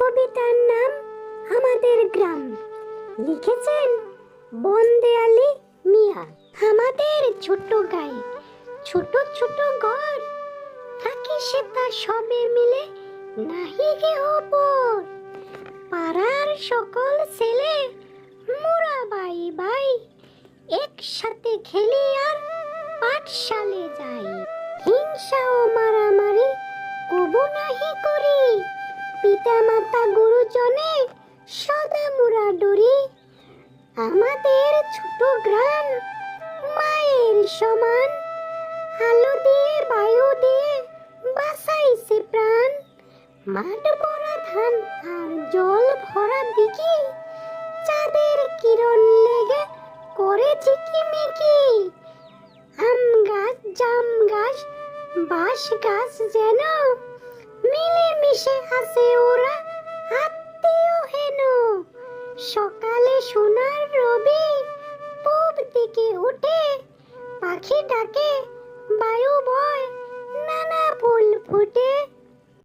কবিতার নাম আমাদের গ্রাম। লিখেছেন বন্দে আলী মিয়া। আমাদের ছোট গায়ে ছোট ছোট ঘর থাকি সে তা সবে মিলে নাহি গে অপর। পাড়ার সকল ছেলে মোরা বাই বাই, একসাথে খেলি আর পাঠশালে যাই। হিংসা পিতা মাতা গুরুজনে, সদা মুরা ডরি আমাদের ছোট গ্রাম মায়ের সমান। আলো দিয়ে, বায়ু দিয়ে বাসাইছে প্রাণ। মাঠ ভরা ধান আর জল ভরা দিকে চাঁদের কিরণ লেগে করে ঝিকিমিকি আম গাছ, জাম গাছ, বাঁশ গাছ যেন ওরা আত্মীয় হেন। সকালে সোনার রবি পূব দিকে উঠে পাখি ডাকে